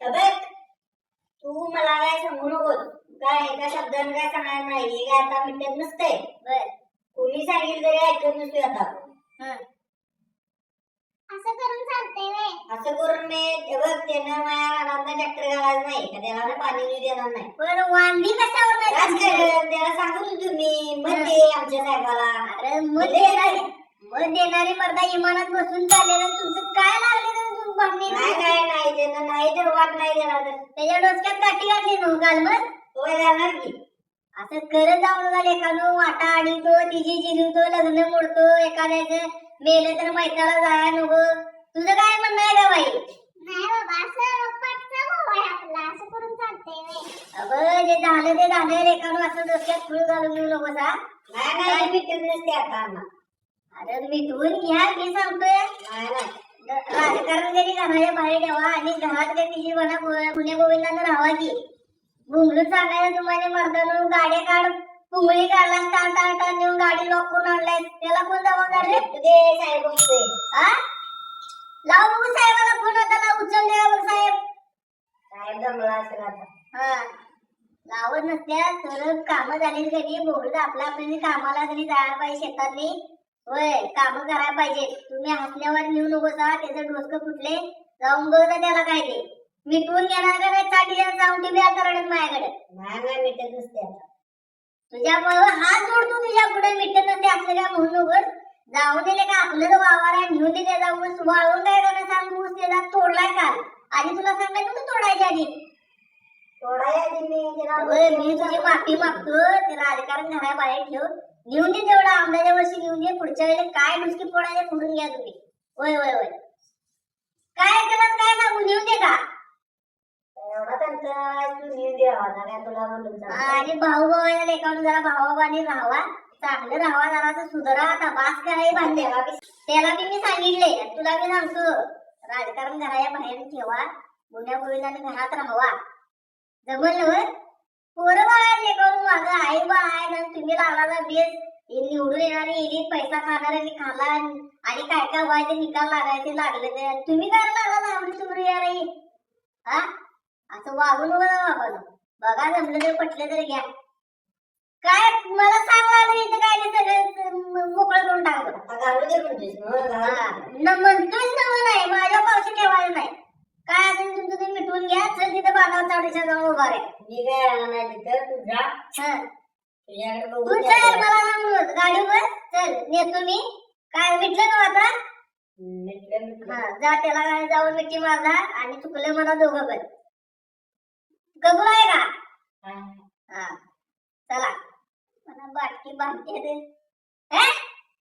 बघ तू मला काय सांगू नको. काय एका शब्दाने काय सांगणार नाही. हे काय आता मिटत नसतंय. बर. कोणी सांगितलं तरी ऐकत नसतोय आता हं. असं करून चालतंय असं करून मी हे बघ त्यानं माझ्या रानात ट्रॅक्टर घालायचं नाही. का त्याला ना पाणी नाही देणार नाही. पण वांदी कशावर नाही त्याला सांगत होतो मी दे आमच्या साहेबाला. अरे मत देणारी मत देणारी मर्दा इमानात बसून चाललेलं तुमचं काय लागलेलं भांडणी नाही काय नाही त्यानं नाही तर वाट नाही देणार तर. त्याच्या डोसक्यात काठी घातली नव्ह काल मग. होय जाणार की. असं करत जाऊन झालं एखादं वाटा आणतो तिची जिरवतो लग्न मोडतो एखाद्याचं मेलं तर मैताला जाया नको. तुझं काय म्हणणं आहे का बाई? नाही बाबा असं पटचं भाऊ आहे आपला असं करून चालतंय व्हय अगं जे झालं ते झालं एखादं असं डोक्यात फुल घालून घेऊ नको सा नाही नाही भेटत नसते आता अरे मिटवून घ्या मी सांगतोय. नाही नाही. राजकारण घराच्या बाहेर ठेवा. आणि घरात काही तिची म्हणा पुणे गोविंदानं राहावा की. बुंगलू सांगायला तुम्हाला मर्दानं गाड्या काढ पुंगळी काढला ताण ताण ताण नेऊन गाडी लॉक करून आणलाय. त्याला कोण जबाबदार रे ते साहेब बघतोय हा लाव बघू साहेबाला फोन होता ना उचलले का बघ साहेब. साहेब जमला असेल आता. हा. लावत नसत्या तर कामं झाली कधी बोलत आपल्या आपल्याला कामाला कधी जायला पाहिजे शेतातली. होय कामं करायला पाहिजे. तुम्ही हसल्यावर नेऊ नको त्याचं डोसकं फुटले जाऊन बघ ना त्याला काय ते. मिटवून घेणार का नाही साठी जाऊन टीव्ही आता रडत माझ्याकडे. नाही नाही भेटत नसते तुझ्या हात जोडतो तुझ्या पुढे मिटत नसते असलं काय म्हणू नको. जाऊन दिले का आपलं तर वावर आहे घेऊन दे त्याचा ऊस वाळवून काय करणं सांग ऊस त्याचा तोडलाय काल. आधी तुला सांगायचं होतं तोडायच्या आधी. थोडा आधी मी त्याला मी तुझी माफी मागतो ते राजकारण घरा बाहेर ठेव. घेऊन दे तेवढा आंब्याच्या वर्षी घेऊन दे पुढच्या वेळेला काय डुसकी फोडायला फोडून घ्या तुम्ही. होय होय होय. काय केलं काय सांगू घेऊन दे का? एवढा त्यांचा तू नेऊन द्यावा आता काय तुला बोलून चालतं. आणि भाऊ भावाच्या लेखावर जरा भावाभावाने राहावा. चांगलं राहावा जरा सुधारा आता बास करायला बांधले बी त्याला बी मी सांगितले तुला मी सांगतो. राजकारण घराच्या बाहेर ठेवा. गुन्ह्या गोविंदाने घरात राहावा. जमल पोरं बाळा लेकरून माझं आई बा आहे ना तुम्ही लागला बेस. निवडून येणारी इली पैसा खाणाऱ्यांनी खाला. आणि काय काय व्हायचे निकाल लागायचे लागले ते. तुम्ही काय लागला आवडी तुमरी यार ही? असं वागू नको ना बाबा बघा जमलं तर पटलं तर घ्या. काय मला सांग इथं काय नाही सगळं मोकळं करून टाकलं. न म्हणतोच ना नाही. माझ्या पावशी ठेवायला नाही. काय असेल तुमचं तुम्ही मिटवून घ्या चावडीच्या जाऊन उभा रे. मी काय राहणार नाही तिथं? तू जा. हं. तुझ्याकडे तू बघू चल मला सांगू गाडीवर? चल. नेतो मी. काय मिटलं ना आता? मिटलं मिटलं. हा जा त्याला काय जाऊन मिठी मारला आणि चुकलं मला दोघं पण. कबूल आहे का? हा. हा. चला. मला बाटकी बांधते?